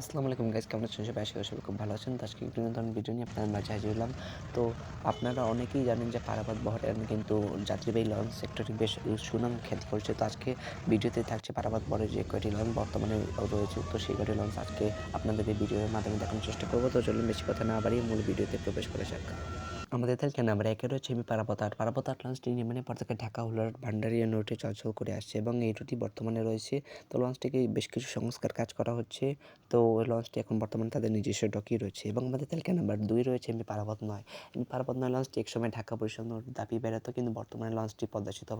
আসসালামু আলাইকুম গাইজ কেমন আছেন সবাই? আশা করি সবাই খুব ভালো আছেন। তো আজকে বিভিন্ন ধরনের ভিডিও নিয়ে আপনাদের মাঝে হাজির হলাম। তো আপনারা অনেকেই জানেন যে পারাবাদ বহরের কিন্তু যাত্রীবাহী লঞ্চ সেক্টরটি বেশ সুনাম খ্যাতি করছে। তো আজকে ভিডিওতে থাকছে পারাবাদ বহরের যে কয়টি লঞ্চ বর্তমানে রয়েছে, তো সেই কয়টি লঞ্চ আজকে আপনাদেরকে ভিডিওর মাধ্যমে দেখানোর চেষ্টা করব। তো চলুন বেশি কথা না বাড়িয়ে মূল ভিডিওতে প্রবেশ করে যাক। আমাদের তালিকা নাম্বার একে রয়েছে আমি পারাপত আট। পারাপত আট লঞ্চটি নির্মাণের পর থেকে ঢাকা হুলার ভান্ডারিয়া নোটে চলাচল করে আসছে এবং এই রুটি বর্তমানে রয়েছে। তো লঞ্চটিকে বেশ কিছু সংস্কার কাজ করা হচ্ছে। তো ওই লঞ্চটি এখন বর্তমানে তাদের নিজস্ব ডকই রয়েছে এবং আমাদের তালিকা নাম্বার দুই রয়েছে এমনি পারাপত নয়। এমনি পারাপত নয় লঞ্চটি একসময় ঢাকা বরিশাল নোট দাবি বেড়াতো কিন্তু বর্তমানে লঞ্চটি পদ্মা সেতু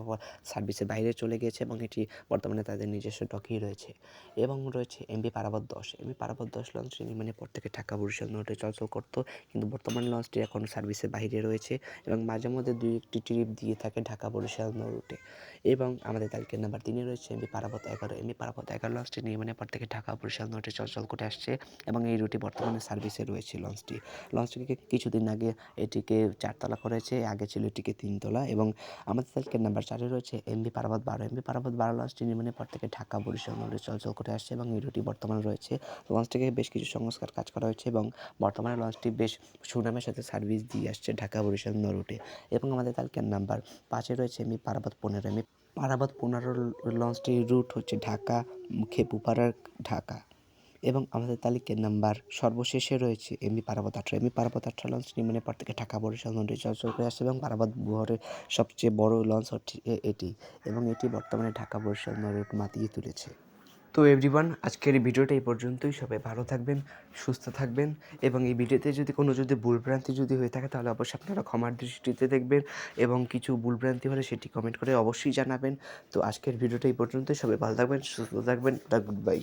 সার্ভিসের বাইরে চলে গেছে এবং এটি বর্তমানে তাদের নিজস্ব ডকই রয়েছে। এবং রয়েছে এমবি পারাবত দশ। এমবি পারাবত দশ লঞ্চটি নির্মাণের পর থেকে ঢাকা বরিশাল নোটে চলাচল করতো কিন্তু বর্তমানে লঞ্চটি এখন সার্ভিসের বাইরে রয়েছে এবং মাঝে মধ্যে দুই একটি ট্রিপ দিয়ে থাকে ঢাকা বরিশাল রুটে এবং আমাদের তালিকার নাম্বার তিনে রয়েছে এমবি পারাবত এগারো। এমবি পারাবত এগারো লঞ্চটি নির্মাণের পর থেকে ঢাকা বরিশাল নোটে চলাচল করে আসছে এবং এই রুটে বর্তমানে সার্ভিসে রয়েছে লঞ্চটি লঞ্চটিকে কিছুদিন আগে এটিকে চারতলা করেছে, আগে ছিল এটিকে তিনতলা এবং আমাদের তালিকার নাম্বার চারে রয়েছে এমবি পারাবত বারো। এমবি পারাবত বারো লঞ্চটি নির্মাণের পর থেকে ঢাকা বরিশাল নোটে চলাচল করে আসছে এবং এই রুটি বর্তমানে রয়েছে। লঞ্চটিকে বেশ কিছু সংস্কার কাজ করা হয়েছে এবং বর্তমানে লঞ্চটি বেশ সুনামের সাথে সার্ভিস দিয়ে আসছে। ঢাকা বরিশাল রুটে এবং আমাদের তালিকার নাম্বার পাঁচে রয়েছে এমবি পারাবত পনেরো। এমবি পারাবত পনেরো লঞ্চটির রুট হচ্ছে ঢাকা খেপুপাড়ার ঢাকা এবং আমাদের তালিকার নাম্বার সর্বশেষে রয়েছে এমবি পারাবত আঠারো। এমবি পারাবত আঠারো লঞ্চ নির্মাণের পর থেকে ঢাকা, বরিশাল নদী চলাচল করে আসছে এবং পারাবত বহরের সবচেয়ে বড় লঞ্চ হচ্ছে এটি এবং এটি বর্তমানে ঢাকা, বরিশাল রুট মাতিয়ে তুলেছে। তো এভরিওয়ান আজকের এই ভিডিওটা এই পর্যন্তই। সবাই ভালো থাকবেন, সুস্থ থাকবেন এবং এই ভিডিওতে যদি কোনো যদি ভুলভ্রান্তি যদি হয়ে থাকে, তাহলে অবশ্যই আপনারা ক্ষমার দৃষ্টিতে দেখবেন এবং কিছু ভুলভ্রান্তি হলে সেটি কমেন্ট করে অবশ্যই জানাবেন। তো আজকের ভিডিওটা এই পর্যন্তই। সবাই ভালো থাকবেন, সুস্থ থাকবেন। Good bye